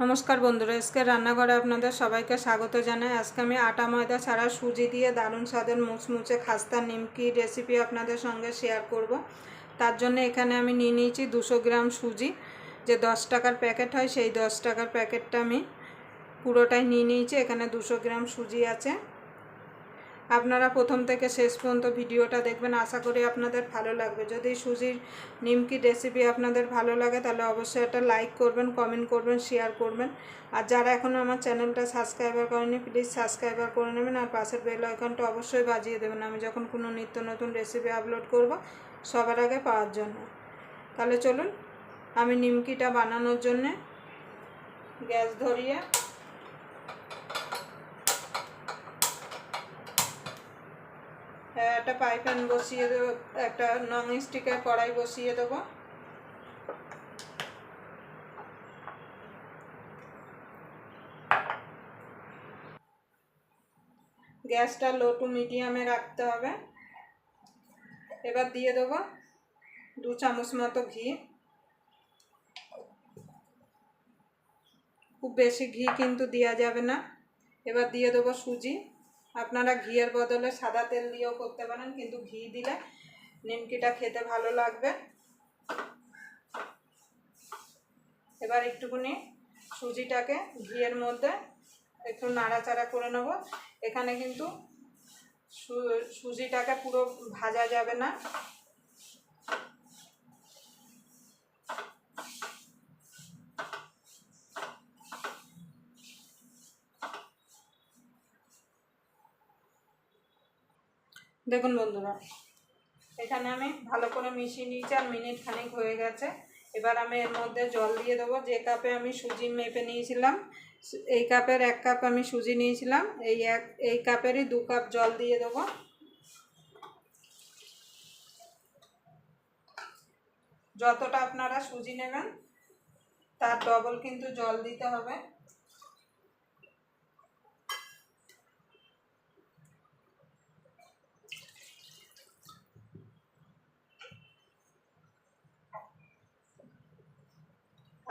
নমস্কার বন্ধুরা, আজকে রান্নাঘরে আপনাদের সবাইকে স্বাগত জানাই। আজকে আমি আটা ময়দা ছাড়া সুজি দিয়ে দারুণ স্বাদের মুচমুচে খাস্তা নিমকি রেসিপি আপনাদের সঙ্গে শেয়ার করব। তার জন্য এখানে আমি নিয়ে নিয়েছি দুশো গ্রাম সুজি। যে দশ টাকার প্যাকেট হয়, সেই দশ টাকার প্যাকেটটা আমি পুরোটাই নিয়ে নিয়েছি। এখানে দুশো গ্রাম সুজি আছে। আপনারা প্রথম থেকে শেষ পর্যন্ত ভিডিওটা দেখবেন। আশা করি আপনাদের ভালো লাগবে। যদি সুজির নিমকি রেসিপি আপনাদের ভালো লাগে, তাহলে অবশ্যই একটা লাইক করবেন কমেন্ট করবেন শেয়ার করবেন। আর যারা এখনও আমার চ্যানেলটা সাবস্ক্রাইবার করেনি প্লিজ সাবস্ক্রাইবার করে নেবেন। আর পাশের বেল আইকনটা অবশ্যই বাজিয়ে দেবেন। আমি যখন কোনো নিত্য নতুন রেসিপি আপলোড করব, সবার আগে পাওয়ার জন্য। তাহলে চলুন, আমি নিমকিটা বানানোর জন্যে গ্যাস ধরিয়ে একটা পাই বসিয়ে দেবো, একটা নন স্টিকের কড়াই বসিয়ে দেবো। গ্যাসটা লো টু মিডিয়ামে রাখতে হবে। এবার দিয়ে দেবো দু চামচ মতো ঘি। খুব বেশি ঘি কিন্তু দেওয়া যাবে না। এবার দিয়ে দেবো সুজি। আপনারা ঘিয়ের বদলে সাদা তেল দিয়েও করতে পারেন, কিন্তু ঘি দিলে নিমকিটা খেতে ভালো লাগবে। এবার একটুখানি সুজিটাকে ঘিয়ের মধ্যে একটু নাড়াচাড়া করে নেব। এখানে কিন্তু সুজিটাকে পুরো ভাজা যাবে না। দেখুন বন্ধুরা। এখানে আমি ভালো করে মিশিয়ে নিয়েছি, আর মিনিট খানিক হয়ে গেছে। এবার আমি এর মধ্যে জল দিয়ে দেবো। যে কাপে আমি সুজি মেপে নিয়েছিলাম, এই কাপের এক কাপ আমি সুজি নিয়েছিলাম, এই এক, এই কাপেরই দু কাপ জল দিয়ে দেবো। যতটা আপনারা সুজি নেবেন, তার ডবল কিন্তু জল দিতে হবে।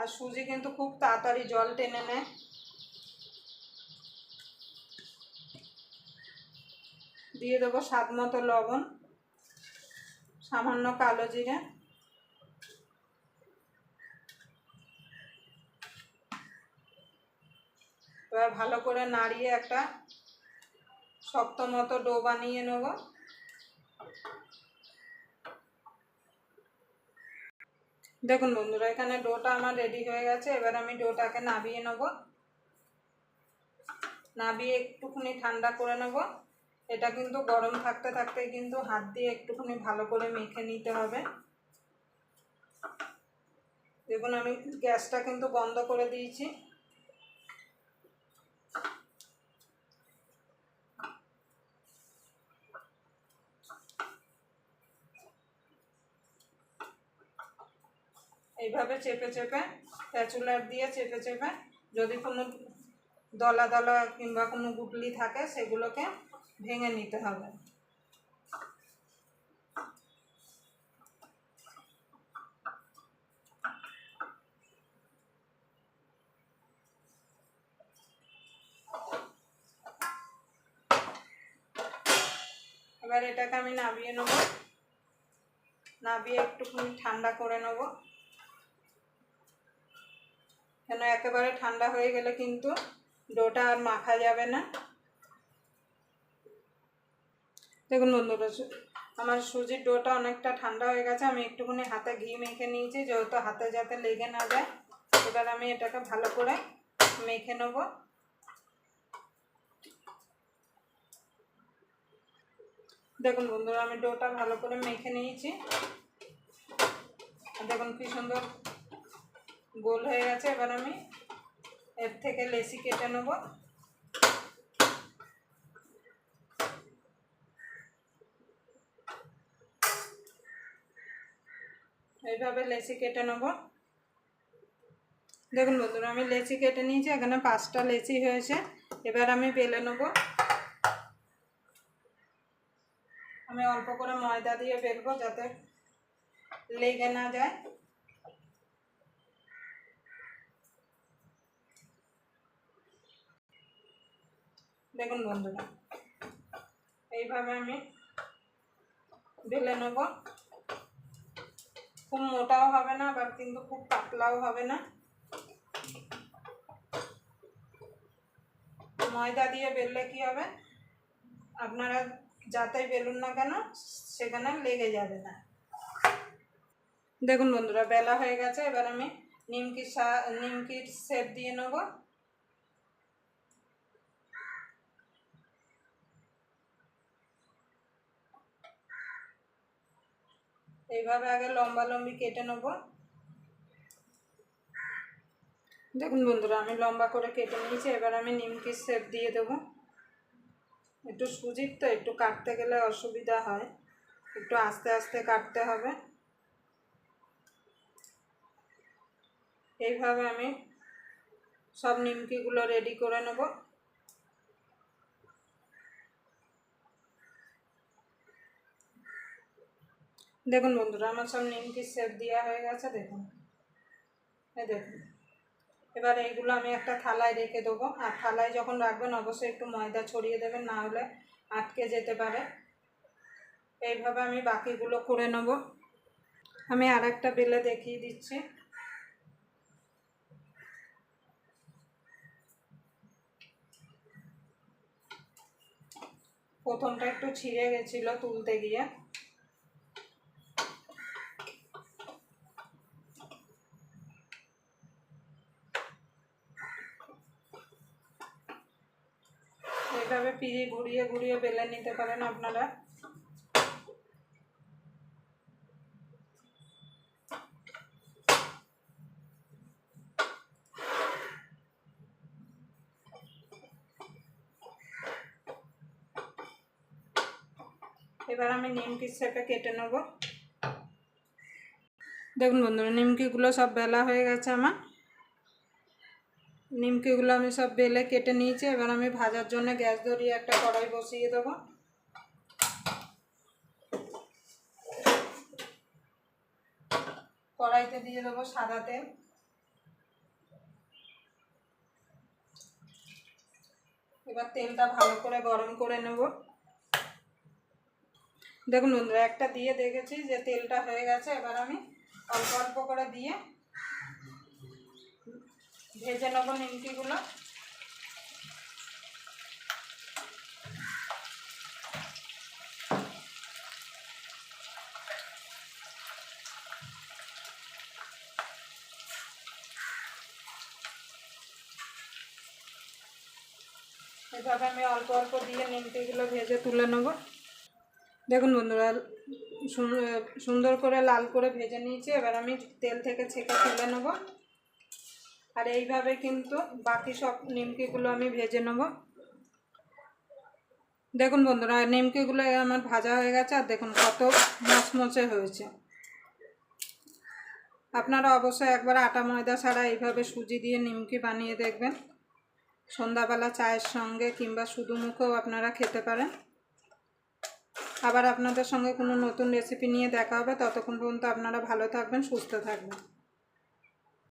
আর সুজি কিন্তু খুব তাড়াতাড়ি জল টেনে নেয়। দিয়ে দেবো স্বাদ মতো লবণ, সামান্য কালো জিরে। এবার ভালো করে নাড়িয়ে একটা শক্ত মতো ডো বানিয়ে নেব। দেখুন বন্ধুরা, এখানে ডোটা আমার রেডি হয়ে গেছে। এবার আমি ডোটাকে নাবিয়ে নেব। নাবিয়ে একটুখানি ঠান্ডা করে নেব। এটা কিন্তু গরম থাকতে থাকতে কিন্তু হাত দিয়ে একটুখানি ভালো করে মেখে নিতে হবে। দেখুন আমি গ্যাসটা কিন্তু বন্ধ করে দিয়েছি। এইভাবে চেপে চেপে প্যাচুলার দিয়ে চেপে চেপে যদি কোনো দলা দলা কিংবা কোনো গুটলি থাকে, সেগুলোকে ভেঙে নিতে হবে। এবার এটাকে আমি নাবিয়ে নেব। নাবিয়ে একটুখানি ঠান্ডা করে নেব। কেন একেবারে ঠান্ডা হয়ে গেলে কিন্তু ডোটা আর মাখা যাবে না। দেখুন বন্ধুরা আমার সুজির ডোটা অনেকটা ঠান্ডা হয়ে গেছে। আমি একটুখানি হাতে ঘি মেখে নিয়েছি, যেহেতু হাতে যাতে লেগে না যায়, এবার আমি এটাকে ভালো করে মেখে নেব। দেখুন বন্ধুরা, আমি ডোটা ভালো করে মেখে নিয়েছি। দেখুন কি সুন্দর গোল হয়ে গেছে, এবার আমি এর থেকে লেসি কেটে নেব। এইভাবে লেসি কেটে নেব। দেখুন বন্ধুরা, আমি লেচি কেটে নিয়েছি, এখানে পাঁচটা লেচি হয়েছে, এবার আমি বেলে নেব। আমি অল্প করে ময়দা দিয়ে বেলবো যাতে লেগে না যায়। দেখুন বন্ধুরা, এইভাবে আমি বেলে নেব। খুব মোটাও হবে না, আবার কিন্তু খুব পাতলাও হবে না। ময়দা দিয়ে বেললে কি হবে? আপনারা যাতেই বেলুন না কেন, সেখানে লেগে যাবে না। দেখুন বন্ধুরা, বেলা হয়ে গেছে, এবার আমি নিমকির সা নিমকির শেপ দিয়ে নেব। এইভাবে আগে লম্বা লম্বি কেটে নেব। দেখুন বন্ধুরা, আমি লম্বা করে কেটে নিয়েছি, এবার আমি নিমকির শেপ দিয়ে দেবো। একটু সুজির তো, একটু কাটতে গেলে অসুবিধা হয়। একটু আস্তে আস্তে কাটতে হবে। এইভাবে আমি সব নিমকিগুলো রেডি করে নেব। দেখুন বন্ধুরা, আমার সব নিমকির সেট দেওয়া হয়ে গেছে, দেখুন। এই দেখুন। এবার এইগুলো আমি একটা থালায় রেখে দেবো। আর থালায় যখন রাখবেন, অবশ্যই একটু ময়দা ছড়িয়ে দেবেন, না হলে আটকে যেতে পারে। এইভাবে আমি বাকিগুলো করে নেব। আমি আর একটা বেলে দেখিয়ে দিচ্ছি। প্রথমটা একটু ছিঁড়ে গেছিল তুলতে গিয়ে। এইভাবে পিড়ি ঘুরিয়ে ঘুরিয়ে বেলে নিতে পারেন আপনারা। এবার আমি নিমকির শেপে কেটে নেব। দেখুন বন্ধুরা, নিমকিগুলো সব বেলা হয়ে গেছে আমার। নিমকিগুলো আমি সব বেলে কেটে নিয়েছি, এবার আমি ভাজার জন্য গ্যাস ধরিয়ে একটা কড়াই বসিয়ে দেবো। কড়াইতে দিয়ে দেবো সাদা তেল। এবার তেলটা ভালো করে গরম করে নেব। দেখুন বন্ধুরা, একটা দিয়ে দেখেছি যে তেলটা হয়ে গেছে, এবার আমি অল্প অল্প করে দিয়ে ভেজে নেব নিমকিগুলো। এভাবে আমি অল্প অল্প দিয়ে নিমকিগুলো ভেজে তুলে নেব। দেখুন বন্ধুরা সুন্দর করে লাল করে ভেজে নিয়েছি। এবার আমি তেল থেকে ছেঁকে তুলে নেব। আর এইভাবে কিন্তু বাকি সব নিমকিগুলো আমি ভেজে নেব। দেখুন বন্ধুরা নিমকিগুলো আমার ভাজা হয়ে গেছে আর দেখুন কত মচমচে হয়েছে। আপনারা অবশ্যই একবার আটা ময়দা ছাড়া এইভাবে সুজি দিয়ে নিমকি বানিয়ে দেখবেন। সন্ধ্যাবেলা চায়ের সঙ্গে কিংবা শুধু মুখেও আপনারা খেতে পারেন। আবার আপনাদের সঙ্গে কোনো নতুন রেসিপি নিয়ে দেখা হবে, ততক্ষণ পর্যন্ত আপনারা ভালো থাকবেন, সুস্থ থাকবেন।